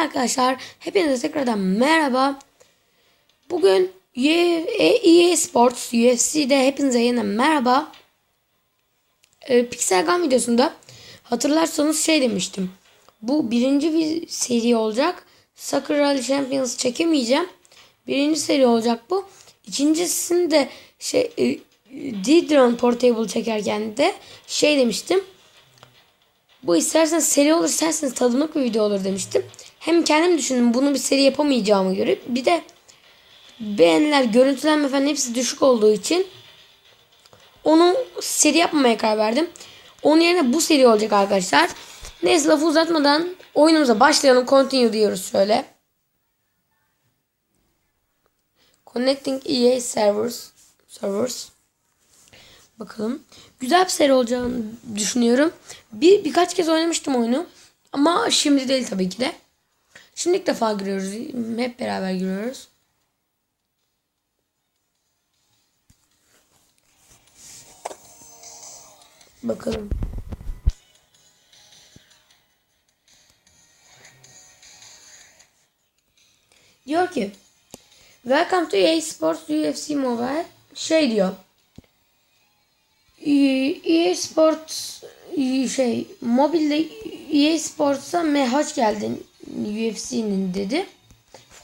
arkadaşlar hepinize tekrardan merhaba. Bugün EA Sports UFC'de hepinize yeniden merhaba. Ee, Pixel Gun videosunda hatırlarsanız şey demiştim. Bu birinci bir seri olacak. Soccer Rally Champions çekemeyeceğim. Birinci seri olacak bu. İkincisinde şey e, D-Drone Portable çekerken de şey demiştim. Bu isterseniz seri olur isterseniz tadımlık bir video olur demiştim. Hem kendim düşündüm bunu bir seri yapamayacağımı göre. Bir de beğeniler, görüntülenme falan hepsi düşük olduğu için onu seri yapmamaya karar verdim. Onun yerine bu seri olacak arkadaşlar. Neyse lafı uzatmadan oyunumuza başlayalım. Continue diyoruz şöyle. Connecting EA servers. Servers. Bakalım. Güzel bir seri olacağını düşünüyorum. Bir birkaç kez oynamıştım oyunu. Ama şimdi değil tabii ki de. Şimdi ilk defa giriyoruz. Hep beraber giriyoruz. Bakalım. Diyor ki Welcome to EA Sports UFC Mobile. Şey diyor. EA Sports şey mobilde EA Sports'a me hoş geldin UFC'nin dedi.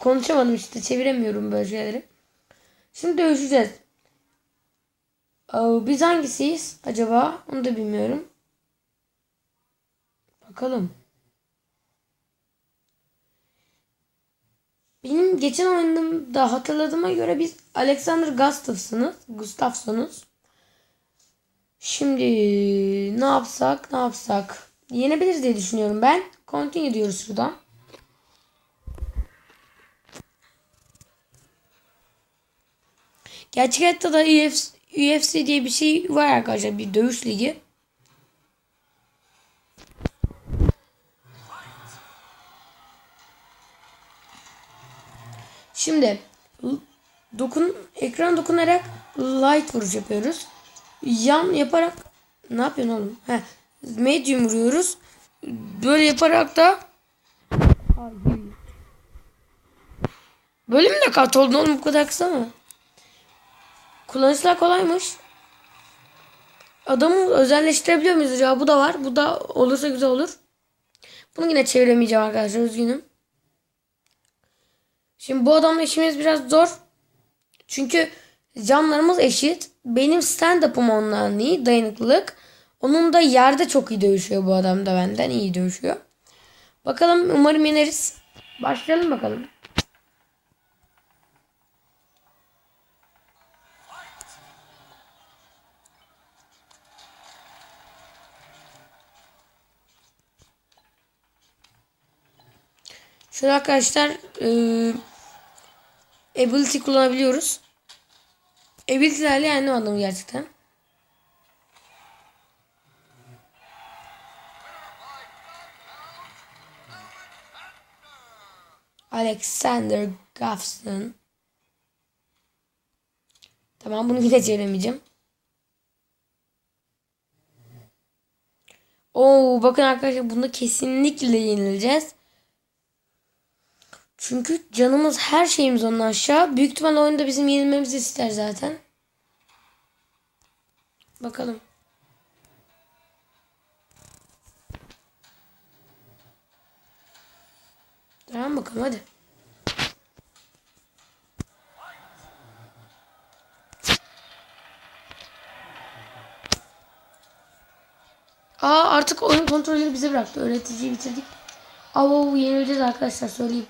Konuşamadım işte çeviremiyorum böyle şeyleri. Şimdi dövüşeceğiz. Biz hangisiyiz acaba? Onu da bilmiyorum. Bakalım. Benim geçen oyunumda hatırladığıma göre biz Alexander Gustafson'uz. Gustafson'uz. Şimdi ne yapsak ne yapsak. Yenebiliriz diye düşünüyorum ben. Continue diyoruz şuradan. Gerçek hayatta da UFC, diye bir şey var arkadaşlar. Bir dövüş ligi. Şimdi dokun ekran dokunarak light vuruş yapıyoruz. Yan yaparak ne yapıyorsun oğlum? He, medium vuruyoruz. Böyle yaparak da Böyle mi de kat oldun oğlum bu kadar kısa mı? Kullanışlar kolaymış. Adamı özelleştirebiliyor muyuz acaba? Bu da var. Bu da olursa güzel olur. Bunu yine çeviremeyeceğim arkadaşlar. Üzgünüm. Şimdi bu adamla işimiz biraz zor. Çünkü canlarımız eşit. Benim stand-up'ım ondan iyi. Dayanıklılık. Onun da yerde çok iyi dövüşüyor bu adam da benden iyi dövüşüyor. Bakalım umarım yeneriz. Başlayalım bakalım. Şöyle arkadaşlar e, ability kullanabiliyoruz. Ability'lerle yani anlamı gerçekten. Alexander Gafson. Tamam bunu yine çeviremeyeceğim. Oo bakın arkadaşlar bunda kesinlikle yenileceğiz. Çünkü canımız her şeyimiz ondan aşağı. Büyük ihtimal oyunda bizim yenilmemizi ister zaten. Bakalım. Tamam bakalım hadi. Aa artık oyun kontrolleri bize bıraktı. Öğreticiyi bitirdik. Aa yenileceğiz arkadaşlar söyleyeyim.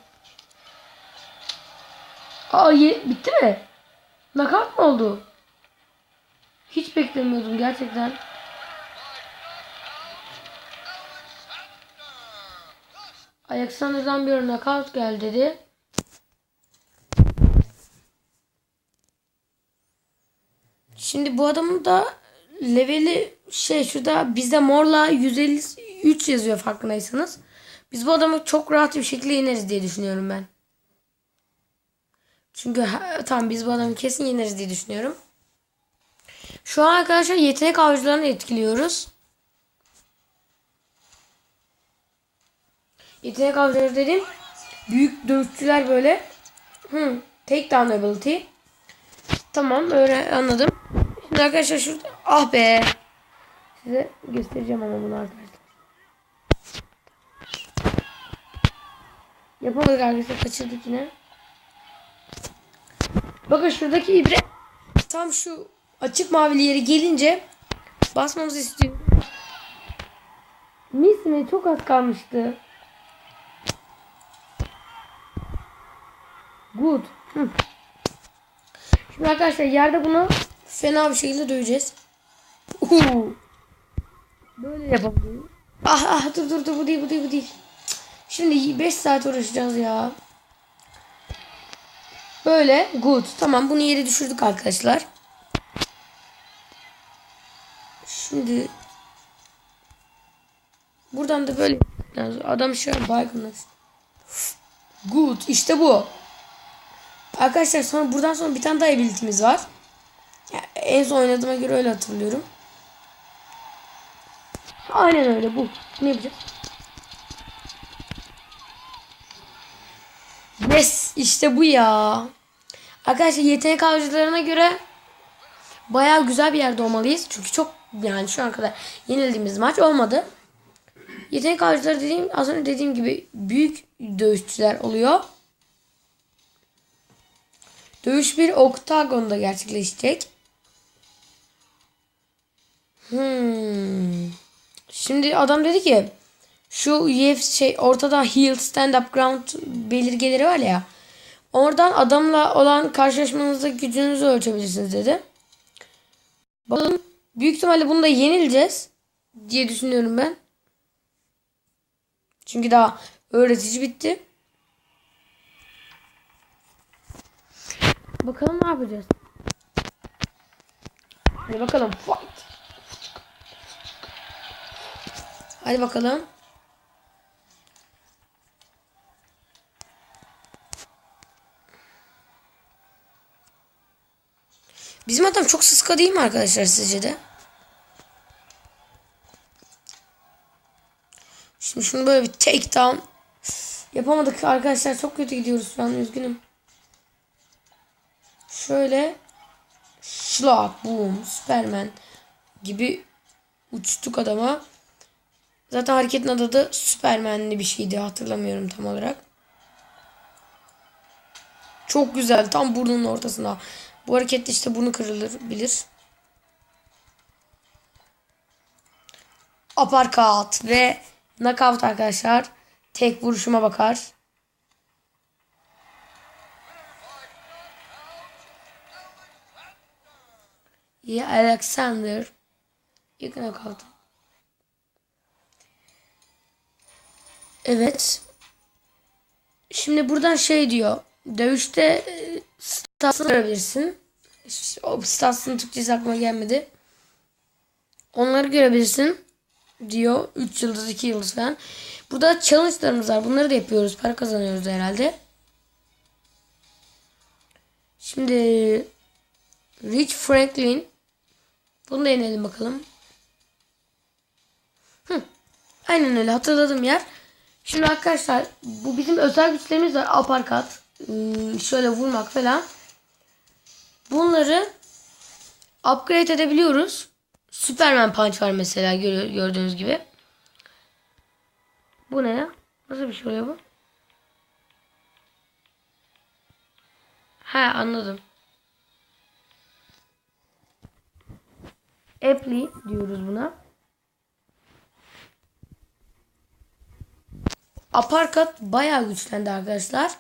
Aa ye bitti mi? Nakat mı oldu? Hiç beklemiyordum gerçekten. Alexander'dan bir knockout geldi dedi. Şimdi bu adamın da leveli şey şurada bizde morla 153 yazıyor farkındaysanız. Biz bu adamı çok rahat bir şekilde yeneriz diye düşünüyorum ben. Çünkü tamam biz bu adamı kesin yeneriz diye düşünüyorum. Şu an arkadaşlar yetenek avcılarını etkiliyoruz. Yetenek avcıları dedim. büyük dövüşçüler böyle. Hı, take down ability. Tamam öyle anladım. Şimdi arkadaşlar şurada ah be. Size göstereceğim ama bunu arkadaşlar. Yapamadık arkadaşlar kaçırdık yine. Bakın şuradaki ibre tam şu açık mavili yeri gelince basmamızı istiyor. Mis mi? Çok az kalmıştı. Good. Şimdi arkadaşlar yerde bunu fena bir şekilde döveceğiz. Böyle yapalım. Ah ah dur dur dur bu değil bu değil bu değil. Şimdi 5 saat uğraşacağız ya. Böyle good. Tamam bunu yere düşürdük arkadaşlar. Şimdi buradan da böyle adam şu an baygınlaştı. Good. işte bu. Arkadaşlar sonra buradan sonra bir tane daha ability'miz var. Yani en son oynadığıma göre öyle hatırlıyorum. Aynen öyle bu. Ne yapacağız? Yes işte bu ya. Arkadaşlar yetenek avcılarına göre bayağı güzel bir yerde olmalıyız. Çünkü çok yani şu an kadar yenildiğimiz maç olmadı. Yetenek avcıları dediğim az önce dediğim gibi büyük dövüşçüler oluyor. Dövüş bir oktagonda gerçekleşecek. Hmm. Şimdi adam dedi ki şu UFC şey ortada heel stand up ground belirgeleri var ya. Oradan adamla olan karşılaşmanızda gücünüzü ölçebilirsiniz dedi. Bakalım büyük ihtimalle bunda yenileceğiz diye düşünüyorum ben. Çünkü daha öğretici bitti. Bakalım ne yapacağız. Hadi bakalım. Hadi bakalım. Bizim adam çok sıska değil mi arkadaşlar sizce de? Şimdi şunu böyle bir take down yapamadık arkadaşlar. Çok kötü gidiyoruz şu an üzgünüm. Şöyle şlak boom Superman gibi uçtuk adama. Zaten hareketin adı da Superman'li bir şeydi hatırlamıyorum tam olarak. Çok güzel tam burnunun ortasına. Bu harekette işte burnu kırılır bilir. Aparkat ve knockout arkadaşlar. Tek vuruşuma bakar. Yeah, Alexander. You can knockout. Evet. Şimdi buradan şey diyor. Dövüşte statsını görebilirsin. O statsının Türkçesi aklıma gelmedi. Onları görebilirsin. Diyor. 3 yıldız 2 yıldız falan. Burada challenge'larımız var. Bunları da yapıyoruz. Para kazanıyoruz herhalde. Şimdi Rich Franklin. Bunu da deneyelim bakalım. Hı. Aynen öyle hatırladığım yer. Şimdi arkadaşlar bu bizim özel güçlerimiz var. Uppercut. Ee, şöyle vurmak falan. Bunları upgrade edebiliyoruz. Superman punch var mesela gördüğünüz gibi. Bu ne ya? Nasıl bir şey oluyor bu? He anladım. Apply diyoruz buna. Aparkat bayağı güçlendi arkadaşlar.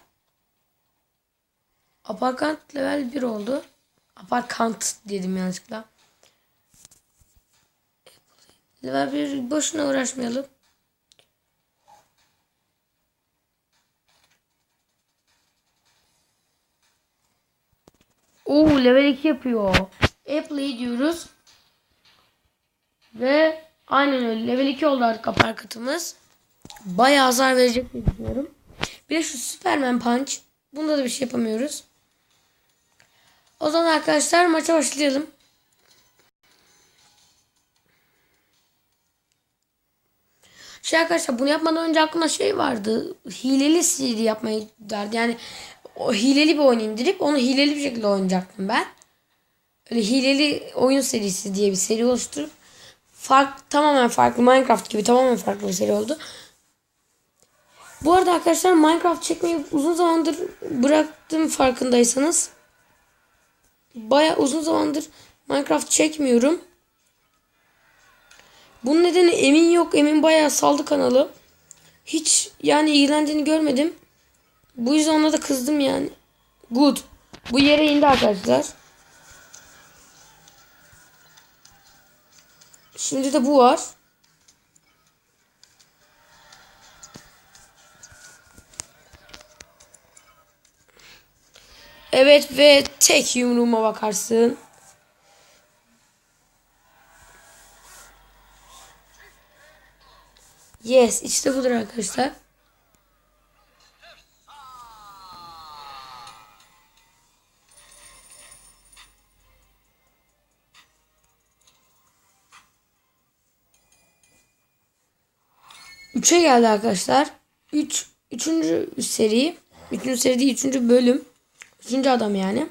Aparkat level 1 oldu. Aparkant dedim yanlışlıkla. Level 1 boşuna uğraşmayalım. Oo level 2 yapıyor. Apply diyoruz. Ve aynen öyle level 2 oldu artık aparkatımız. Bayağı azar verecek diye düşünüyorum. Bir de şu Superman Punch. Bunda da bir şey yapamıyoruz. O zaman arkadaşlar maça başlayalım. Şey arkadaşlar bunu yapmadan önce aklımda şey vardı. Hileli CD yapmayı derdi. Yani o hileli bir oyun indirip onu hileli bir şekilde oynayacaktım ben. Öyle hileli oyun serisi diye bir seri oluşturup fark tamamen farklı Minecraft gibi tamamen farklı bir seri oldu. Bu arada arkadaşlar Minecraft çekmeyi uzun zamandır bıraktım farkındaysanız. Baya uzun zamandır Minecraft çekmiyorum. Bunun nedeni Emin yok. Emin bayağı saldı kanalı. Hiç yani ilgilendiğini görmedim. Bu yüzden ona da kızdım yani. Good. Bu yere indi arkadaşlar. Şimdi de bu var. Evet ve tek yumruğuma bakarsın. Yes işte budur arkadaşlar. Üçe geldi arkadaşlar. Üç, üçüncü seri. Üçüncü seri değil, üçüncü bölüm. Üçüncü adam yani.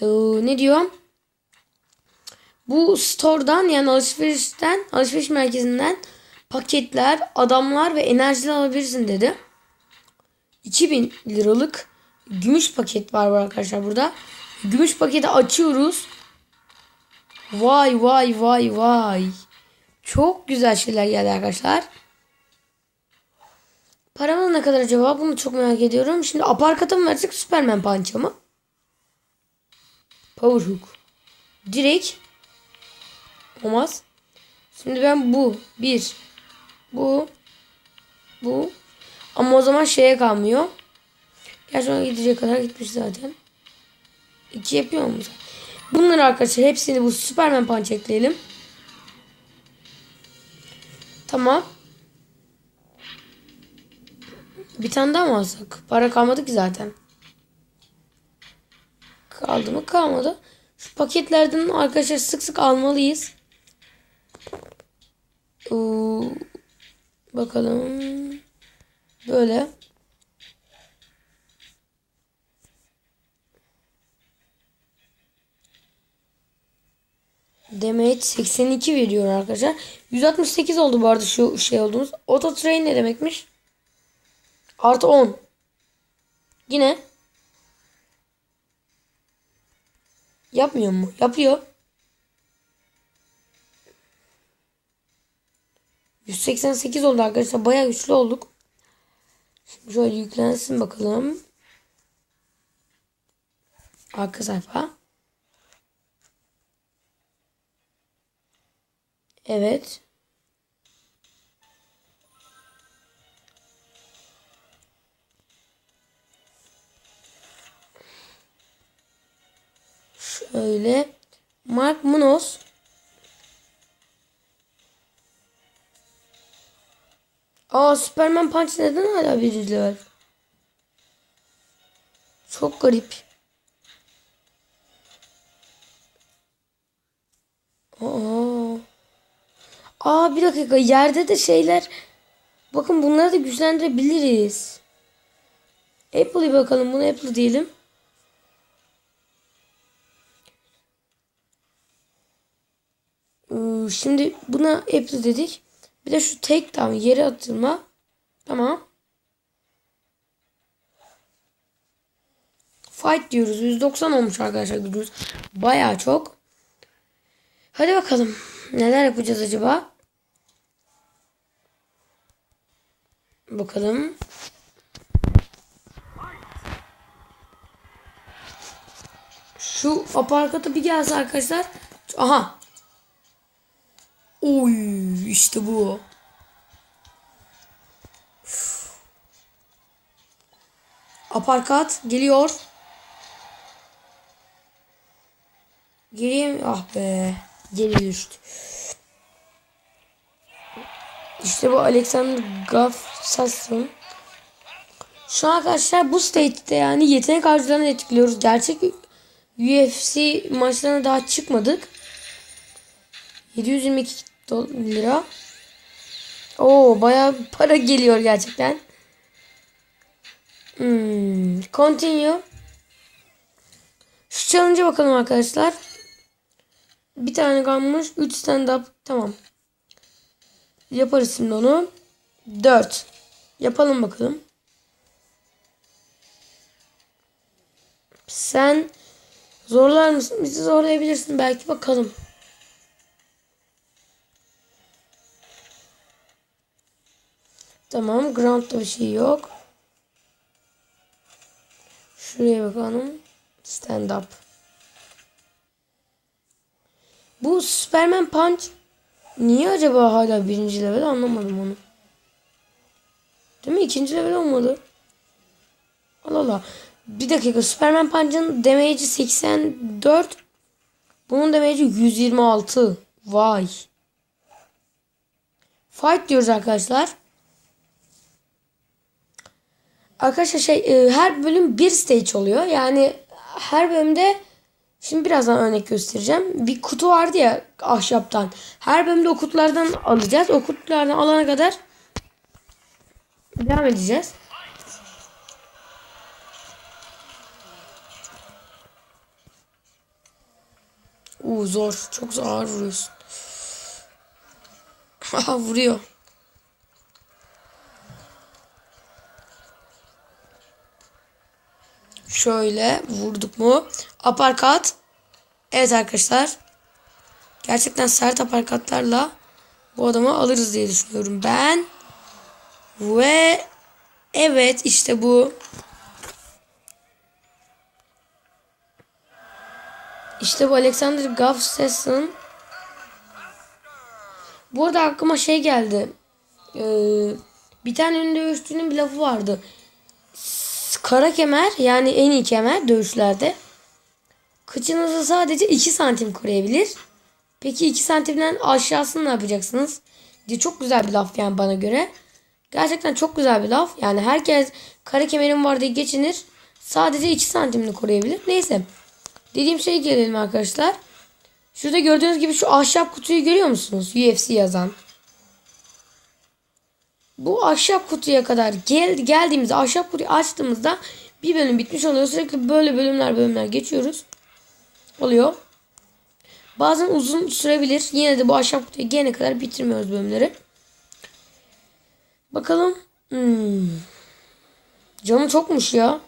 Ee, ne diyor? Bu store'dan yani alışverişten, alışveriş merkezinden paketler, adamlar ve enerjiler alabilirsin dedi. 2000 liralık gümüş paket var arkadaşlar burada. Gümüş paketi açıyoruz. Vay vay vay vay. Çok güzel şeyler geldi arkadaşlar. Paramız ne kadar acaba? Bunu çok merak ediyorum. Şimdi aparkata mı versek Superman pança mı? Power hook. Direkt. Olmaz. Şimdi ben bu. Bir. Bu. Bu. Ama o zaman şeye kalmıyor. Gerçi ona gidecek kadar gitmiş zaten. İki yapıyor mu? Bunları arkadaşlar hepsini bu Superman punch ekleyelim. Tamam. Bir tane daha mı alsak? Para kalmadı ki zaten. Kaldı mı? Kalmadı. Şu paketlerden arkadaşlar sık sık almalıyız. Ee, bakalım. Böyle. Demek 82 veriyor arkadaşlar. 168 oldu bu arada şu şey olduğumuz. Auto train ne demekmiş? Artı 10. Yine. Yapmıyor mu? Yapıyor. 188 oldu arkadaşlar. Bayağı güçlü olduk. Şimdi şöyle yüklensin bakalım. Arka sayfa. Evet. Şöyle. Mark Munoz. Aa Superman Punch neden hala bir var? Çok garip. Aa. Aa bir dakika yerde de şeyler. Bakın bunları da güçlendirebiliriz. Apple'ı bakalım. Bunu Apple diyelim. Şimdi buna Apple dedik. Bir de şu take down yere atılma. Tamam. Fight diyoruz. 190 olmuş arkadaşlar gücümüz. Baya çok. Hadi bakalım. Neler yapacağız acaba? Bakalım. Şu aparkata bir gelse arkadaşlar. Aha. Oy işte bu. Aparkat geliyor. Geriye mi? Ah be. Geri düştü. İşte bu Alexander Gustafsson. Şu an arkadaşlar bu stage'de yani yetenek harcılarını etkiliyoruz. Gerçek UFC maçlarına daha çıkmadık. 722 dol- lira. Oo bayağı para geliyor gerçekten. Hmm, continue. Şu challenge'a bakalım arkadaşlar. Bir tane kalmış. 3 stand up. Tamam. Yaparız şimdi onu. 4. Yapalım bakalım. Sen zorlar mısın? Bizi zorlayabilirsin belki bakalım. Tamam. Ground'da bir şey yok. Şuraya bakalım. Stand up. Bu Superman Punch niye acaba hala birinci level anlamadım onu. Değil mi? İkinci level olmadı. Allah Allah. Bir dakika. Superman Punch'ın damage'i 84. Bunun damage'i 126. Vay. Fight diyoruz arkadaşlar. Arkadaşlar şey e, her bölüm bir stage oluyor. Yani her bölümde şimdi birazdan örnek göstereceğim. Bir kutu vardı ya ahşaptan. Her bölümde o kutulardan alacağız. O kutulardan alana kadar devam edeceğiz. Uuu zor. Çok ağır vuruyorsun. Haha vuruyor. Şöyle vurduk mu? Aparkat. Evet arkadaşlar. Gerçekten sert aparkatlarla bu adamı alırız diye düşünüyorum ben. Ve evet işte bu. İşte bu Alexander Gustafsson. Bu arada aklıma şey geldi. Ee, bir tane ünlü dövüşçünün bir lafı vardı. Kara kemer yani en iyi kemer dövüşlerde. Kıçınızı sadece 2 santim koruyabilir. Peki 2 santimden aşağısını ne yapacaksınız? diye çok güzel bir laf yani bana göre. Gerçekten çok güzel bir laf. Yani herkes kara kemerim var diye geçinir. Sadece 2 santimini koruyabilir. Neyse. Dediğim şeye gelelim arkadaşlar. Şurada gördüğünüz gibi şu ahşap kutuyu görüyor musunuz? UFC yazan. Bu ahşap kutuya kadar gel geldiğimizde ahşap kutuyu açtığımızda bir bölüm bitmiş oluyor. Sürekli böyle bölümler bölümler geçiyoruz. Oluyor. Bazen uzun sürebilir. Yine de bu ahşap kutuyu gelene kadar bitirmiyoruz bölümleri. Bakalım. Hmm. Canı çokmuş ya.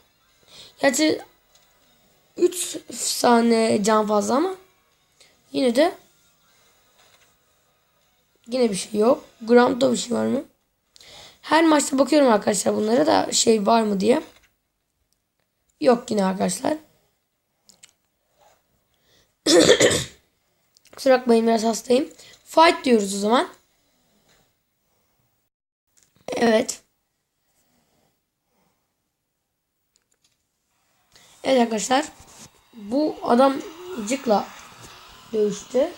Gerçi 3 saniye can fazla ama yine de yine bir şey yok. Ground'da bir şey var mı? Her maçta bakıyorum arkadaşlar bunlara da şey var mı diye. Yok yine arkadaşlar. Kusura bakmayın biraz hastayım. Fight diyoruz o zaman. Evet. Evet arkadaşlar. Bu adamcıkla dövüştü.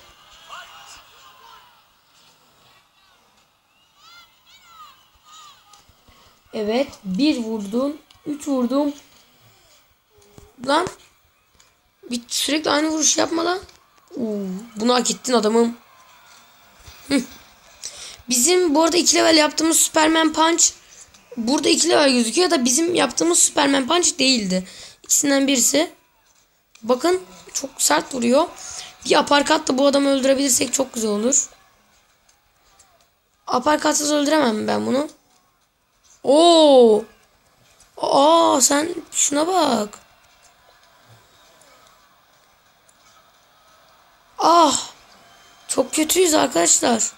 Evet. Bir vurdum. Üç vurdum. Lan. Bir sürekli aynı vuruş yapma lan. Oo, bunu hak ettin adamım. Bizim bu arada iki level yaptığımız Superman Punch burada iki level gözüküyor da bizim yaptığımız Superman Punch değildi. İkisinden birisi. Bakın çok sert vuruyor. Bir aparkatla bu adamı öldürebilirsek çok güzel olur. Aparkatsız öldüremem ben bunu. Oo. Aa sen şuna bak. Ah. Çok kötüyüz arkadaşlar.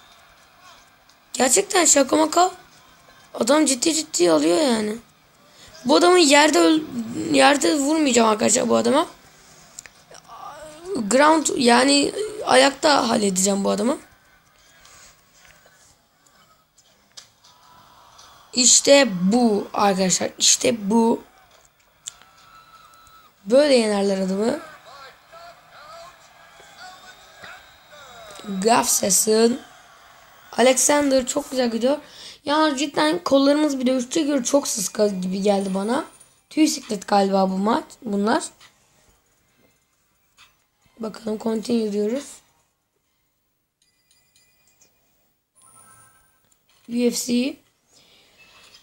Gerçekten şaka maka. Adam ciddi ciddi alıyor yani. Bu adamın yerde yerde vurmayacağım arkadaşlar bu adama. Ground yani ayakta halledeceğim bu adamı. İşte bu arkadaşlar. İşte bu. Böyle yenerler adamı. Gafses'in Alexander çok güzel gidiyor. Yani cidden kollarımız bir dövüşçüye göre çok sıska gibi geldi bana. Tüy siklet galiba bu maç. Bunlar. Bakalım continue diyoruz. UFC'yi.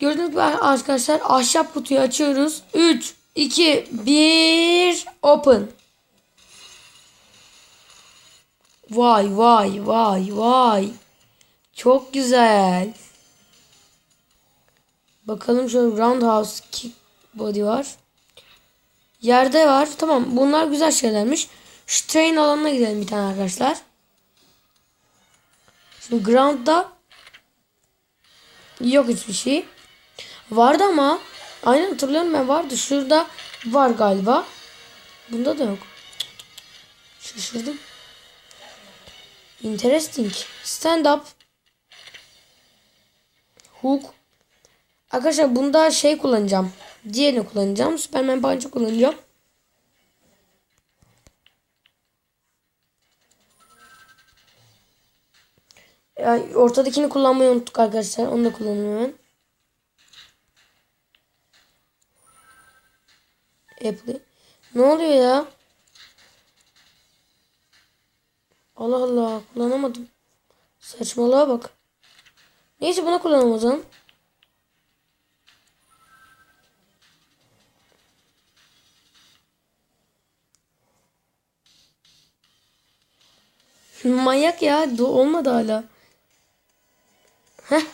Gördüğünüz gibi arkadaşlar ahşap kutuyu açıyoruz. 3, 2, 1 open. Vay vay vay vay. Çok güzel. Bakalım şöyle roundhouse kick body var. Yerde var. Tamam bunlar güzel şeylermiş. Şu train alanına gidelim bir tane arkadaşlar. Şimdi ground'da yok hiçbir şey. Vardı ama aynen hatırlıyorum ben vardı. Şurada var galiba. Bunda da yok. Şaşırdım. Interesting. Stand up. Hook. Arkadaşlar bunda şey kullanacağım. Diğerini kullanacağım. Superman punch'ı kullanacağım. Yani ortadakini kullanmayı unuttuk arkadaşlar. Onu da kullanayım Apple. Ne oluyor ya? Allah Allah kullanamadım. Saçmalığa bak. Neyse bunu kullanalım o zaman. Manyak ya. Olmadı hala. Heh.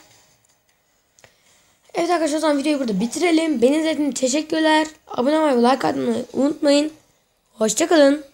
Evet arkadaşlar o zaman videoyu burada bitirelim. Beni izlediğiniz teşekkürler. Abone olmayı like atmayı unutmayın. Hoşçakalın.